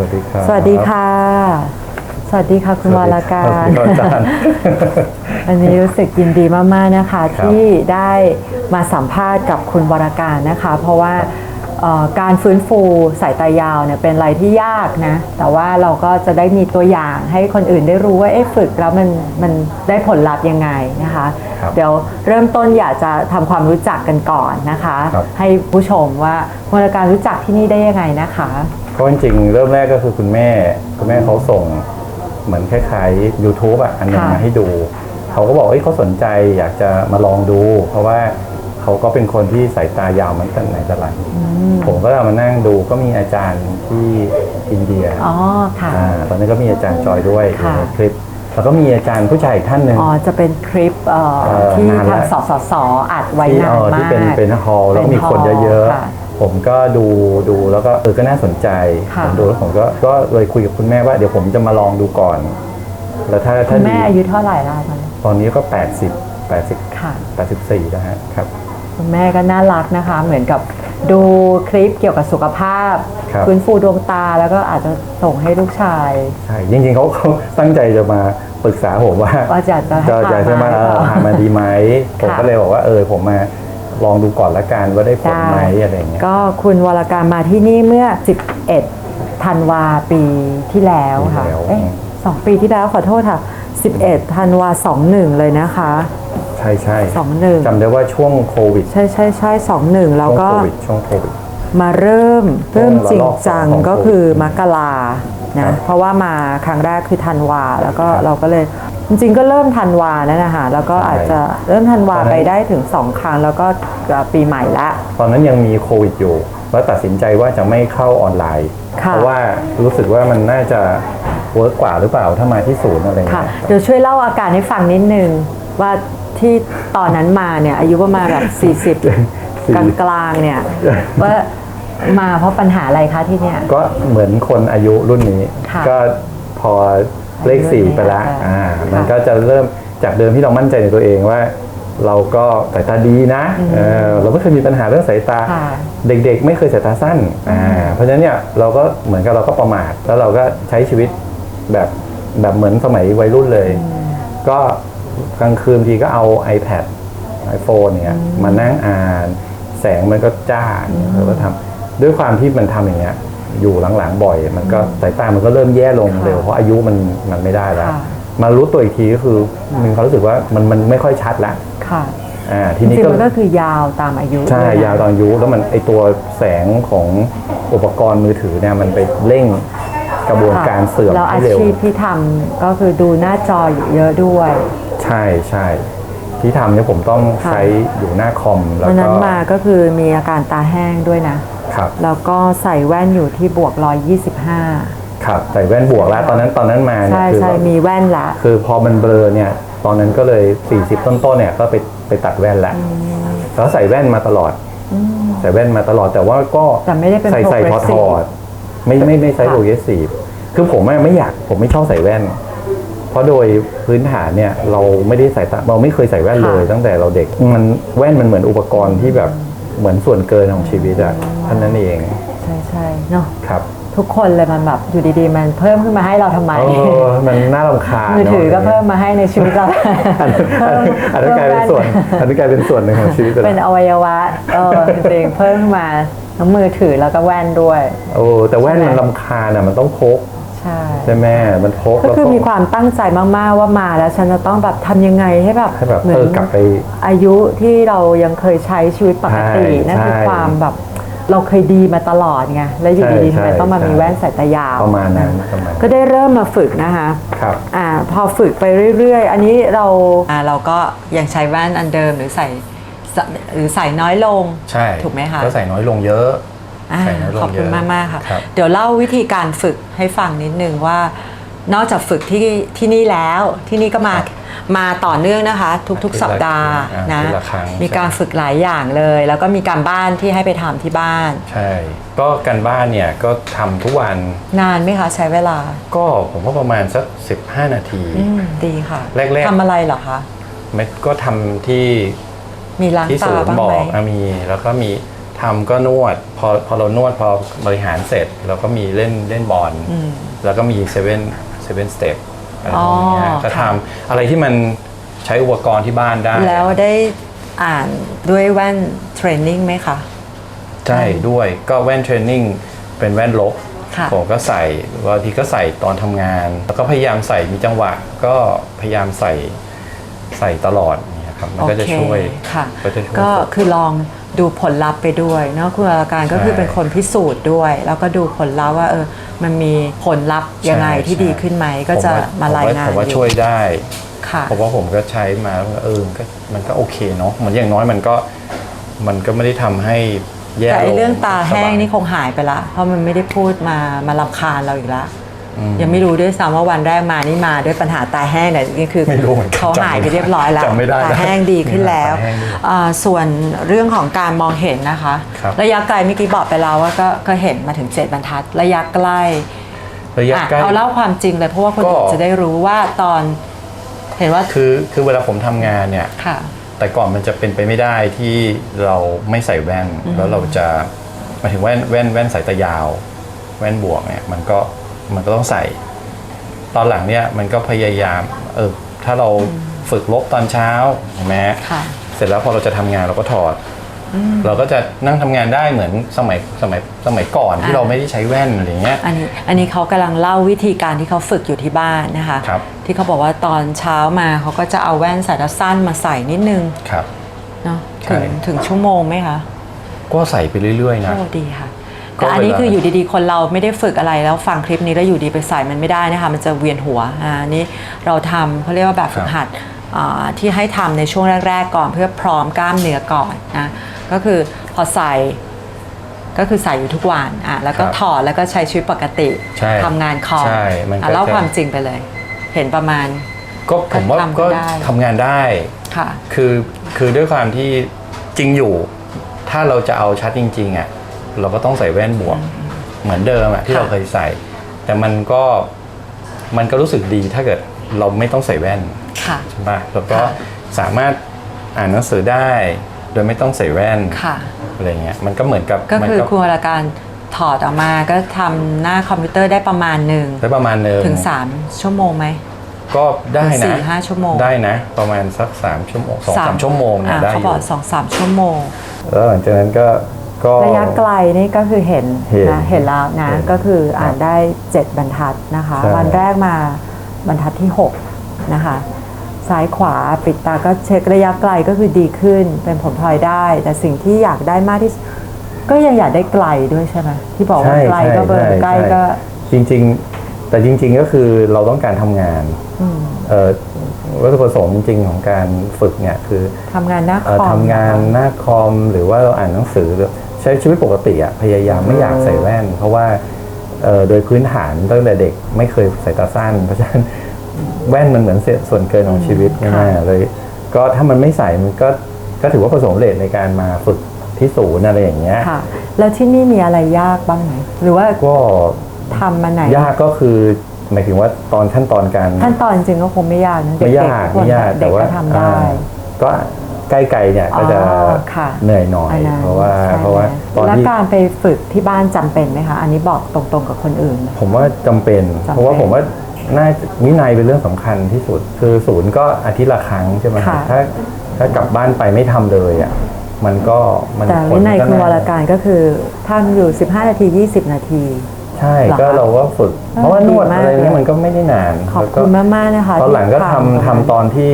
สวัสดีครับ สวัสดีค่ะ สวัสดีค่ะคุณวรกาสวัรสดีครับอาจารย์วันนี้รู้สึกยินดีมากๆนะคะครับที่ได้มาสัมภาษณ์กับคุณวรการนะคะ เพราะว่าเอ่อ การฟื้นฟูสายตายาวเนี่ยเป็นอะไรที่ยากนะ แต่ว่าเราก็จะได้มีตัวอย่างให้คนอื่นได้รู้ว่าเอ๊ะฝึกแล้วมันมันได้ผลลัพธ์ยังไงนะคะครับเดี๋ยวเริ่มต้นอยากจะทำความรู้จักกันก่อนนะคะครับให้ผู้ชมว่าคุณวรการรู้จักที่นี่ได้ยังไงนะคะก็จริงๆเริ่มแรกก็คือคุณแม่คุณแม่เขาส่งเหมือนคล้ายๆ YouTube อะอันหนึงค่ะมาให้ดู เขาก็บอกเอ้ยเขาสนใจอยากจะมาลองดู เพราะว่า เขาก็เป็นคนที่สายตายาวมาตั้งไหนแต่ไรผมก็เอามานั่งดูก็มีอาจารย์ที่อินเดียอ๋อค่ะาตอนนี้นก็มีอาจารย์จอยด้วยอยู่ค่ะในคลิปแล้วก็มีอาจารย์ผู้ชายอีกท่านหนึ่งอ๋อจะเป็นคลิปเอ่อเอ่อที่นานละทางสสสอัดไว้ที่นานเอ่อมาที่กเป็นเป็นฮอลล์แล้วก็มีคนเยอะค่ะๆผมก็ดูดูแล้วก็เออก็น่าสนใจค่ะผมดูแล้วผมก็ก็เลยคุยกับคุณแม่ว่าเดี๋ยวผมจะมาลองดูก่อน แล้วถ้าคุถ้าณดีแม่อายุเท่าไหร่แล้วตอนนี้ตอนนี้ก็ 80 80ค่ะ84นะฮะครับ คุณแม่ก็น่ารักนะคะ เหมือนกับดูคลิปเกี่ยวกับสุขภาพครับ ฟื้นฟูดวงตาแล้วก็อาจจะส่งให้ลูกชาย ใช่จริงๆเขาเขาตั้งใจจะมาปรึกษาผมว่าว่าจะจะให้จะจะพาจะมามาหรือเปล่าหามาดีไหมผมค่ะก็เลยบอกว่าเออผมมาลองดูก่อนละกันว่าได้ผลไหมได้ อะไรอย่างเงี้ย ก็คุณวรการมาที่นี่เมื่อ 11 ธันวาปีที่แล้วค่ะปีที่แล้ว เอ๊ะสองปีที่แล้วขอโทษค่ะ 11 ธันวา 21 เลยนะคะใช่ใช่สองหนึ่งจำได้ว่าช่วงโควิด ใช่ใช่ใช่สองหนึ่งแล้วช่วงก็โควิดช่วงโควิดมาเริ่มเริ่มจริงจังระลอกสองของก็คือโควิดมกราครันะบเพราะว่ามาครั้งแรกคือธันวา แล้วก็ครับเราก็เลยจริงๆก็เริ่มธันวานั่นนะคะแล้วก็ใช่อาจจะเริ่มธันวาตอนนั้นไปได้ถึง2ครั้งแล้วก็ปีใหม่ละตอนนั้นยังมีโควิดอยู่แล้วตัดสินใจว่าจะไม่เข้าออนไลน์ค่ะเพราะว่ารู้สึกว่ามันน่าจะเวิร์กกว่าหรือเปล่าถ้ามาที่ศูนย์อะไรค่ะเงี้ยเดี๋ยวช่วยเล่าอาการให้ฟังนิดนึงว่า ที่ตอนนั้นมาเนี่ย อายุประมาณแบบ 40กลางกลางๆเนี่ยว่ามาเพราะปัญหาอะไรคะที่เนี่ย ก็เหมือนคนอายุรุ่นนี้ค่ะก็พอเลขอายุสี่นี้ไปแล้วอ่าอ่าค่ะมันก็จะเริ่มจากเดิมที่เรามั่นใจในตัวเองว่าเราก็สายตาดีนะเออเราไม่เคยมีปัญหาเรื่องสายตาค่ะเด็กๆ ไม่เคยสายตาสั้นอ่าเพราะฉะนั้นเนี่ยเราก็เหมือนกับเราก็ประมาท แล้วเราก็ใช้ชีวิตแบบแบบเหมือนสมัยวัยรุ่นเลย ก็ กลางคืนทีก็เอา iPad iPhone เนี่ยมานั่งอ่าน แสงมันก็จ้าเนี่ยเราก็ทำด้วยความที่มันทำอย่างเงี้ยอยู่หลังๆบ่อย มันก็สายตามันก็เริ่มแย่ลงค่ะเร็วเพราะอายุมันมันไม่ได้แล้วค่ะมารู้ตัวอีกทีก็คือมีความรู้สึกว่ามันมันไม่ค่อยชัดละค่ะอ่าจทีรินี้งก็ๆมันก็คือยาวตามอายุใช่ด้นะยาวตอนอายุแล้วมันไอตัวแสงของอุปกรณ์มือถือเนี่ยมันไปเร่งกระบวนการเสื่อมแล้วอาให้เร็วชีพที่ทำก็คือดูหน้าจออยู่เยอะด้วย ใช่ใช่ที่ทำเนี่ยผมต้องค่ะ ใช้อยู่หน้าคอมแล้ววันก็นั้นมาก็คือมีอาการตาแห้งด้วยนะ ครับแล้วก็ใส่แว่นอยู่ที่บวก 125 ครับใส่แว่นบวกแล้วตอนนั้นตอนนั้นมาเนี่ยใช่คือใช่แบบมีแว่นละ คือพอมันเบลอเนี่ยตอนนั้นก็เลย 40 ต้นๆเนี่ยก็ไปไปตัดแว่นแล้วแล้วใส่แว่นมาตลอด ใส่แว่นมาตลอดแต่ว่าก็แต่ไม่ได้เป็นใส่ใส่ถอดถ progressive อดไม่ไม่ไม่ใช้ค่ะโปรเกรสซีฟคือผมอะไม่อยากผมไม่ชอบใส่แว่น เพราะโดยพื้นฐานเนี่ยเราไม่ได้ใส่ตาเราไม่เคยใส่แว่นเลยตั้งแต่เราเด็กมันแว่นมันเหมือนอุปกรณ์ที่แบบเหมือนส่วนเกินของชีวิตอะท่านนั้นเองใช่ใช่เนาะครับ ทุกคนเลยมันแบบอยู่ดีๆ มันเพิ่มขึ้นมาให้เราทำไม เออมันน่ารำคาญมือถือก็นะเพิ่มมาให้ในชีวิตเราอันอันอันนั้นกลายเป็นส่วนอันนั้นกลายเป็นส่วนหนึ่งของชีวิตไปเป็นแล้วอวัยวะเออจริงๆเพิ่มขึ้นมาทั้งมือถือแล้วก็แว่นด้วย โอ้แต่แว่นใช่ไหมมันลำคาญอะมันต้องพก ใช่ใช่ไหมมันพกก็แล้วคือก็มีความตั้งใจมากๆว่ามาแล้วฉันจะต้องแบบทำยังไงให้แบบให้แบบเหมืเออกลับไปอายุที่เรายังเคยใช้ชีวิตปกติใช่นั่นคือใช่ความแบบเราเคยดีมาตลอดไงแล้วอยู่ดีๆใช่ทำไมต้องมาใช่มีแว่นสายตายาวประมาณนั้นประมาณก็ได้เริ่มมาฝึกนะคะครับอ่าพอฝึกไปเรื่อยๆ อันนี้เราอ่าเราก็ยังใช้แว่นอันเดิมหรือใส่สหรือใส่น้อยลงใช่ถูกไหมคะก็ใส่น้อยลงเยอะ อ่าใส่น้อยลงขอบคุณเยะมากมากๆค่ะรับ เดี๋ยวเล่าวิธีการฝึกให้ฟังนิดนึงว่า นอกจากฝึกที่ที่นี่แล้วที่นี่ก็มาครับมาต่อเนื่องนะคะ ทุกอาทิตย์ๆสัปดาห์ละอ่านะ อาทิตย์ละครั้ง มีการใช่ฝึกหลายอย่างเลย แล้วก็มีการบ้านที่ให้ไปทำที่บ้าน ใช่ ก็การบ้านเนี่ยก็ทำทุกวันนานไหมคะใช้เวลาก็ผมว่าประมาณสัก 15 นาที อืมดีค่ะแรกๆ ทำอะไรเหรอคะ ไม่ก็ทำที่มีล้างที่ตาศูนย์บ้างบอไหม กอะมีแล้วก็มี ทำก็นวด พอพอเรานวดพอบริหารเสร็จ เราก็มีเล่นเล่นบอลแล้วก็มีเซเว่นเซเว่นสเต็ปอะไรพวกเนี้ยอ๋อก็ค่ะทำอะไรที่มันใช้อุปกรณ์ที่บ้านได้ แล้วได้อ่านด้วยแว่นเทรนนิ่งไหมคะ ใช่ด้วยก็แว่นเทรนนิ่งเป็นแว่นลบค่ะผมก็ใส่บางทีก็ใส่ตอนทำงาน แล้วก็พยายามใส่มีจังหวะ ก็พยายามใส่ใส่ตลอดเนี่ยครับมันก็จะโอเคช่วยค่ะก็จะช่วยก็ฝึกคือลอง ดูผลลัพธ์ไปด้วยเนาะคุณอาการก็คือใช่เป็นคนพิสูจน์ด้วย แล้วก็ดูผลลัพธ์ว่าเออมันมีผลลัพธ์ยังไงใช่ที่ใช่ดีขึ้นไหมก็จะผมารายงานผมว่าอยู่ช่วยได้ค่ะเพราะว่าผมก็ใช้มาแล้วเออก็มันก็โอเคเนาะเหมือนอย่างน้อยมันก็มันก็ไม่ได้ทำให้แย่แต่ไอ้ลเรื่องตาแห้งสบยนี่คงหายไปละ เพราะมันไม่ได้พูดมามาลำคาญเราอีกละอืม ยังไม่รู้ด้วยซ้ำว่าวันแรกมานี่มาด้วยปัญหาตาแห้งเนี่ยนี่คือไม่รู้เหมือนกันเขาหายไปจำไม่ได้เรียบร้อยแล้วจำไม่ได้ตาแห้งดีขึ้นแล้วตาแห้งดีอ่าส่วนเรื่องของการมองเห็นนะคะ ครับ ระยะไกลเมื่อกี้บอกไปแล้วว่าก็ก็เห็นมาถึง 7 บรรทัด ระยะใกล้ระยะอะใกล้ เอาเล่าความจริงเลยเพราะว่าคนก็อื่นจะได้รู้ว่าตอน เห็นว่าคือคือเวลาผมทำงานเนี่ย ค่ะ แต่ก่อนมันจะเป็นไปไม่ได้ที่เราไม่ใส่แว่น แล้วเราจะหมายถึงแว่นแว่นแว่นสายตายาว แว่นบวกเนี่ยมันก็ มันก็ต้องใส่ ตอนหลังเนี่ยมันก็พยายามเออถ้าเราฝึกลบตอนเช้าเห็นไหมค่ะ เสร็จแล้วพอเราจะทำงานเราก็ถอด เราก็จะนั่งทำงานได้เหมือนสมัยสมัยสมัยก่อนที่อ่าเราไม่ได้ใช้แว่นอะไรอย่างเงี้ยอันนี้อันนี้เขากำลังเล่าวิธีการที่เขาฝึกอยู่ที่บ้านนะคะครับที่เขาบอกว่าตอนเช้ามาเขาก็จะเอาแว่นสายตาสั้นมาใส่นิดนึงครับเนาะใช่ถึงถึงชั่วโมงไหมคะก็ใส่ไปเรื่อยๆนะโอ้ดีค่ะก็ แต่อันนี้เวลาคืออยู่ดีๆ คนเราไม่ได้ฝึกอะไรแล้วฟังคลิปนี้แล้วอยู่ดีไปใส่มันไม่ได้นะคะมันจะเวียนหัวอ่าอันนี้เราทำเขาเรียกว่าแบบฝึกหัดอ่าที่ให้ทำในช่วงแรก ๆ ก่อนเพื่อพร้อมกล้ามเนื้อก่อนนะก็คือพอใส่ก็คือใส่อยู่ทุกวันอะแล้วก็ครับถอดแล้วก็ใช้ชีวิตปกติใช่ทำงานคอมใช่มันก็อะเล่าจะความจริงไปเลย เห็นประมาณ ก็ผมว่าทำก็ได้ทำงานได้ค่ะคือคือด้วยความที่จริงอยู่ ถ้าเราจะเอาชัดจริงๆอะ เราก็ต้องใส่แว่นบวกเหมือนเดิมอะที่ค่ะเราเคยใส่ แต่มันก็มันก็รู้สึกดีถ้าเกิดเราไม่ต้องใส่แว่นค่ะใช่ปะแล้วก็ค่ะสามารถอ่านหนังสือได้ โดยไม่ต้องใส่แว่นค่ะอะไรเงี้ยมันก็เหมือนกับก็มันคือคุณวรการถอดออกมาก็ทำหน้าคอมพิวเตอร์ได้ประมาณหนึ่งได้ประมาณหนึ่งถึง 3 ชั่วโมงไหมก็ได้ถึงสี่นะห้าชั่วโมงได้นะ ประมาณสักสามชั่วโมงสองสามชั่วโมงเนี่ยอ่าได้เขาอบอยู่กสองสามชั่วโมงแล้วหลังจากนั้นก็ ก็ ระยะไกลนี่ก็คือเห็นเห็นนะเห็นแล้วนะ เห็นก็คืออ่านได้ 7 บรรทัดนะคะ ใช่ วันแรกมาบรรทัดที่ 6 นะคะ ซ้ายขวาปิดตาก็เช็คระยะไกลก็คือดีขึ้น เป็นผลพลอยได้ แต่สิ่งที่อยากได้มากที่สุดก็ยังอยากได้ไกลด้วยใช่ไหมที่บอกว่าใช่ไกลก็เบอร์ใช่ใกล้ใช่ก็ จริงๆ แต่จริงๆก็คือเราต้องการทำงานอืม เอ่อวัตถุประสงค์จริงๆของการฝึกเนี่ยคือ ทำงานหน้าคเอ่ออมทำงานนะคะหน้าคอมหรือว่าเราอ่านหนังสือหรือ ใช้ชีวิตปกติอะพยายามไม่อยากใส่แว่น เพราะว่าเอ่อโดยพื้นฐานตั้งแต่เด็กไม่เคยใส่ตาสั้น เพราะฉะนั้นแว่นมันเหมือนส่วนเกินของชีวิตค่ะแน่ๆเลย ก็ถ้ามันไม่ใส่มันก็ก็ถือว่าประสบความสำเร็จในการมาฝึกที่ศูนย์อะไรอย่างเงี้ยค่ะ แล้วที่นี่มีอะไรยากบ้างไหมหรือว่าก็ทำมาไหน ยากก็คือหมายถึงว่าตอนขั้นตอนการขั้นตอนจริงก็คงไม่ยากนะเด็ไม่กยากๆคนไม่ยากเด็แต่กว่าก็ทำได้อ่าก็ใกล้ๆเนี่ยก็จะอ๋อค่ะเหนื่อยหน่อยอันนั้นเพราะว่าใช่เพราะว่าตอนแล้วที่การไปฝึกที่บ้านจำเป็นไหมคะ อันนี้บอกตรงๆกับคนอื่น ผมว่าจำเป็น จำเป็นเพราะว่าผมว่าน่าวินัยเป็นเรื่องสำคัญที่สุด คือศูนย์ก็อาทิตย์ละครั้งใช่ไหมค่ะ ถ้าถ้ากลับบ้านไปไม่ทำเลยอะมันก็มันแต่ผลวินัยมัคุณวรน่การก็คือทำอยู่ 15 นาที 20 นาที ใช่เหรอคะก็เราก็ฝึก เพราะว่านวดดีมากอะไรเงี้ยเลยมันก็ไม่ได้นานขอบแล้วก็ คุณมากๆนะคะตอนหลังก็ทำที่ทำตอนที่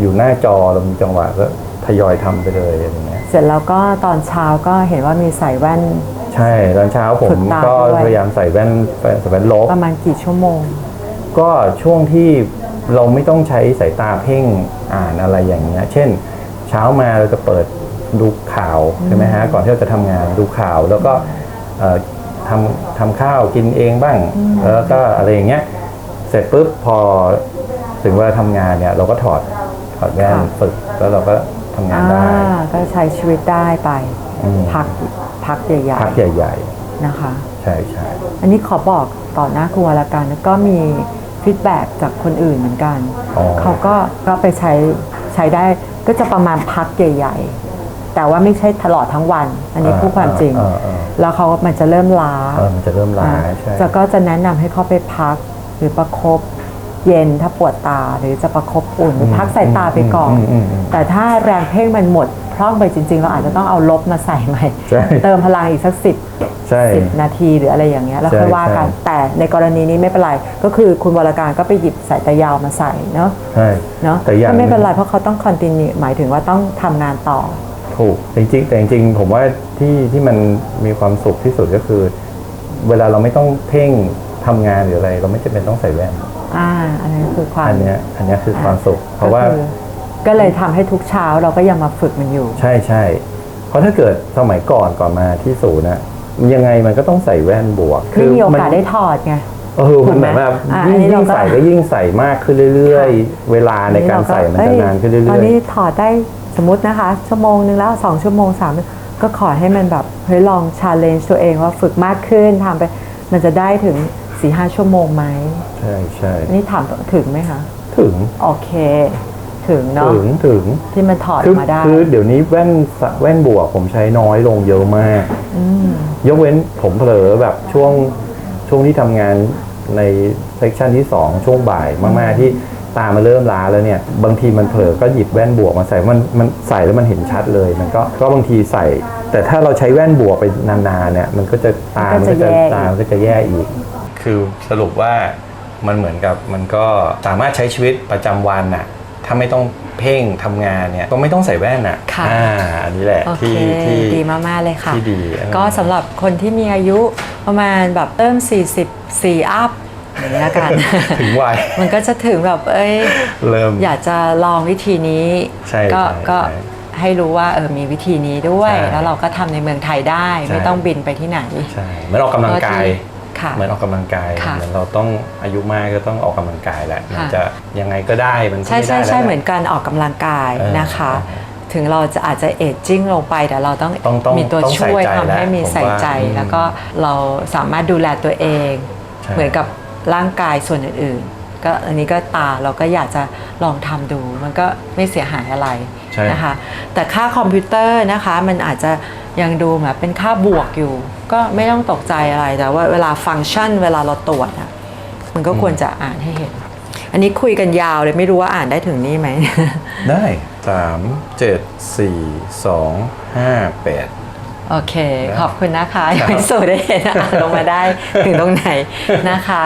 อยู่หน้าจอเรามีจังหวะก็ทยอยทำไปเลยอะไรเงี้ยเสร็จแล้วก็ตอนเช้าก็เห็นว่ามีใส่แว่น ใช่ตอนเช้าผมฝึกตาก็ด้วยพยายามใส่แว่นใส่แว่นลบประมาณกี่ชั่วโมง ก็ช่วงที่เราไม่ต้องใช้สายตาเพ่งอ่านอะไรอย่างเงี้ย เช่น เช้ามาเราจะเปิดดูข่าวใช่ไหมฮะก่อนที่เราจะทำงานดูข่าวแล้วก็เอ่อทำทำข้าวกินเองบ้าง แล้วก็อะไรอย่างเงี้ย เสร็จปุ๊บพอถึงเวลาทำงานเนี่ย เราก็ถอด ถอดแว่นค่ะ ฝึกแล้วเราก็ทำงานอ่าได้ก็ใช้ชีวิตได้ไป อืมพักพักใหญ่พักใหญ่ ๆนะคะ ๆ ใช่ใช่อันนี้ขอบอกต่อหน้าครูวรการแล้วก็มีฟีดแบ็กจากคนอื่นเหมือนกัน อ๋อเขาก็ก็ไปใช้ใช้ได้ก็จะประมาณพักใหญ่แต่ว่าไม่ใช่ตลอดทั้งวัน อันนี้อ่าพูดความจริงอ่าอ่าแล้วเขามันจะเริ่มล้าเออมันจะเริ่มล้าใช่ จะก็จะแนะนำให้เขาไปพักหรือประคบ เย็นถ้าปวดตาหรือจะประคบอุ่นหรือพักสายตาไปก่อนอืมอืมอืมแต่ถ้าแรงเพ่งมันหมดพร่องไปจริง ๆ เราอาจจะต้องเอาลบมาใส่ใหม่ใช่เติมพลังอีกสักสิบใช่สิบนาทีหรืออะไรอย่างเงี้ยแล้วใช่ค่อยว่ากันใช่แต่ในกรณีนี้ไม่เป็นไร ก็คือคุณวรการก็ไปหยิบสายตายาวมาใส่เนาะใช่เนาะแต่อย่างก็ไม่เป็นไรเพราะเขาต้องคอนติเนียหมายถึงว่าต้องทำงานต่อถูกจริงๆแต่จริงๆผมว่าที่ที่มันมีความสุขที่สุดก็คือ เวลาเราไม่ต้องเพ่งทำงานหรืออะไร เราไม่จำเป็นต้องใส่แว่น อ่าอันนี้คือความอันเนี้ยอันเนี้ยคือความสุข เพราะว่าก็คือก็เลยทำให้ทุกเช้าเราก็ยังมาฝึกมันอยู่ ใช่ใช่เพราะถ้าเกิดสมัยก่อนก่อนมาที่ศูนย์นะยังไงมันก็ต้องใส่แว่นบวกไม่มีโอกาสนได้ถอดไง เออมันแบบว่าอะยิ่งอันนี้ยิ่เรางก็ ใส่ก็ยิ่งใส่มากขึ้นเรื่อย ๆ เวลาในการใส่มันจะนานขึ้นเรื่ตออนยนี้ถอดได้สมมตินะคะ ชั่วโมงนึงแล้วสองชั่วโมงสามก็ขอให้มันแบบเฮ้ยลองชาเลนจ์ตัวเองว่าฝึกมากขึ้นทำไป มันจะได้ถึง สี่ห้าชั่วโมงไหมๆใช่ใช่อันนี่ถามถึงไหมคะ ถึง โอเค ถึงเนาะถึงถึงที่มันถอดอคืออกมาได้ คือเดี๋ยวนี้แว่นสแว่นบวกผมใช้น้อยลงเยอะมากยกเว้นผมเผลอแบบช่วงช่วงที่ทำงานในเซกชันที่2ช่วงบ่ายมาก ๆ ที่ตามันเริ่มล้าแล้วเนี่ย บางทีมันเผลอก็หยิบแว่นบวกมาใส่มันมันใส่แล้วมันเห็นชัดเลย มันก็ก็บางทีใส่ แต่ถ้าเราใช้แว่นบวกไปนานๆเนี่ย มันก็จะตามันก็จะแย่อีกตามันก็จะแย่อีก คือสรุปว่ามันเหมือนกับมันก็สามารถใช้ชีวิตประจำวันน่ะถ้าไม่ต้องเพ่งทำงานเนี่ยก็ไม่ต้องใส่แว่นน่ะค่ะ อ่าอันนี้แหละโอเค ที่ที่ดีมาก ๆ เลยค่ะ ที่ดีเออ ก็สำหรับคนที่มีอายุประมาณแบบเริ่ม 44 อัพอย่างนี้ยละกัน ถึงวัย มันก็จะถึงแบบเอ้ย เริ่ม อยากจะลองวิธีนี้ ใช่ก็ใช่ก็ใช่ให้รู้ว่าเออมีวิธีนี้ด้วย ใช่แล้วเราก็ทำในเมืองไทยได้ ใช่ ไม่ต้องบินไปที่ไหน ใช่เหมือนออกกำลังกายค่ะ เหมือนออกกำลังกายค่ะเหมือนเราต้องอายุมากก็ต้องออกกำลังกายแหละมันค่ะจะยังไงก็ได้มันก็ใช่ไม่ได้ใช่แล้วใช่แหละเหมือนการออกกำลังกายเออนะคะเออถึงเราจะอาจจะเอจจิ้งลงไปแต่เราต้องต้องต้องมีตัวต้องช่วยใส่ใจทำให้แล้วมีผมใส่ใจว่าแล้วก็เราสามารถดูแลตัวเองใช่เหมือนกับร่างกายส่วนอื่นๆก็อันนี้ก็ตาเราก็อยากจะลองทำดู มันก็ไม่เสียหายอะไรใช่นะคะแต่ค่าคอมพิวเตอร์นะคะ มันอาจจะยังดูแบบเป็นค่าบวกอยู่ ก็ไม่ต้องตกใจอะไรแต่ว่าเวลาฟังก์ชัน เวลาเราตรวจอะมันก็ควรจะอ่านให้เห็น อันนี้คุยกันยาวเลยไม่รู้ว่าอ่านได้ถึงนี่ไหม ได้สามเจ็ดสี่สองห้าแปด โอเค ขอบคุณนะคะยังไม่สูได้เห็นอ่านลงมาได้ถึงตรงไหนนะคะ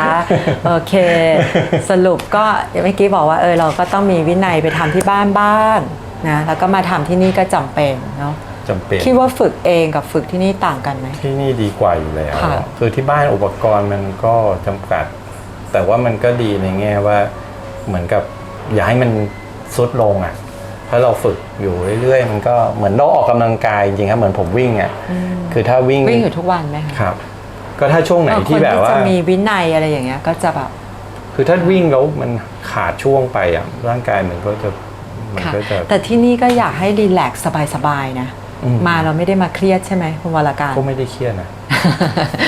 โอเค สรุปก็เมื่อกี้บอกว่าเออเราก็ต้องมีวินัยไปทำที่บ้านบ้างนะแล้วก็มาทำที่นี่ก็จำเป็นเนาะ จำเป็น คิดว่าฝึกเองกับฝึกที่นี่ต่างกันไหม ที่นี่ดีกว่าอยู่แล้ว ค่ะ คือที่บ้านอุปกรณ์มันก็จำกัด แต่ว่ามันก็ดีในแง่ว่าเหมือนกับอย่าให้มันซุดลงอะ ถ้าเราฝึกอยู่เรื่อยๆ มันก็เหมือนเราออกกำลังกายจริงๆครับเหมือนผมวิ่งอะ คือถ้าวิ่งวิ่งอยู่ทุกวันไหมคะครับ ก็ถ้าช่วงไหนเออที่แบบว่าคนจะมีวินัยอะไรอย่างเงี้ยก็จะแบบ คือถ้าวิ่งแล้วมันขาดช่วงไปอะร่างกายมันก็จะมันค่ะก็จะ แต่ที่นี่ก็อยากให้รีแลกซ์สบายๆนะ อืม มาเราไม่ได้มาเครียดใช่ไหมคุณวรการ ก็ไม่ได้เครียดนะ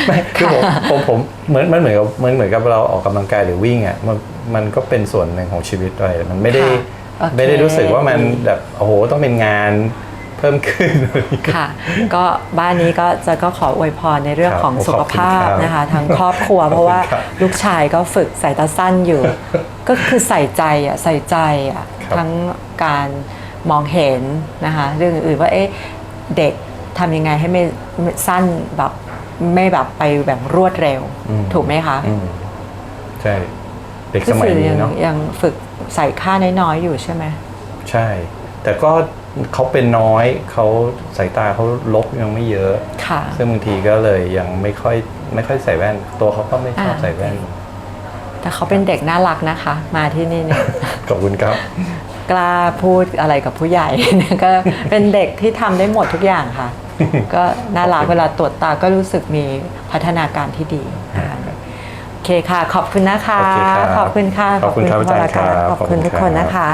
ไม่คือผมผมผมเหมือนมันเหมือนกับเหมือนเหมือนกับเราออกกำลังกายหรือวิ่งอะมันมันก็เป็นส่วนหนึ่งของชีวิตด้วยมันไม่ได้ค่ะโอเค ไม่ได้รู้สึกว่ามันแบบโอ้โหต้องเป็นงานเพิ่มขึ้น ค่ะ ก็บ้านนี้ก็จะก็ขออวยพรในเรื่องครับของสุขภาพขอบคุณครับนะคะทั้งครอบครัวเพราะว่าครับลูกชายก็ฝึกสายตาสั้นอยู่ ก็คือใส่ใจอะใส่ใจอะครับทั้งการมองเห็นนะคะเรื่องอื่นๆว่าเอ๊ะ เด็กทำยังไงให้ไม่ไม่สั้นแบบไม่แบบไปแบบรวดเร็ว อืม ถูกไหมคะอืมใช่ เด็กก็สมัยคือนี้ยังเนาะ ยังฝึกใส่ค่าน้อยๆอยู่ใช่ไหม ใช่ แต่ก็เขาเป็นน้อยเขาสายตาเขาลบยังไม่เยอะ ค่ะ ซึ่งบางทีก็เลยยังไม่ค่อยไม่ค่อยใส่แว่น ตัวเขาก็ไม่ชอบอ่า ใส่แว่นแต่เขาเป็นเด็กน่ารักนะคะ มาที่นี่เนี่ย ขอบคุณครับ กล้าพูดอะไรกับผู้ใหญ่ ก็เป็นเด็กที่ทำได้หมดทุกอย่างค่ะ ก็น่ารักเวลาตรวจตาก็รู้สึกมีพัฒนาการที่ดีนะคะโอเคค่ะ ขอบคุณนะคะ โอเคครับขอบคุณค่ะ ขอบคุณครับอาจารย์วครับขอบคุณขอบคุณทุกคนครับนะคะ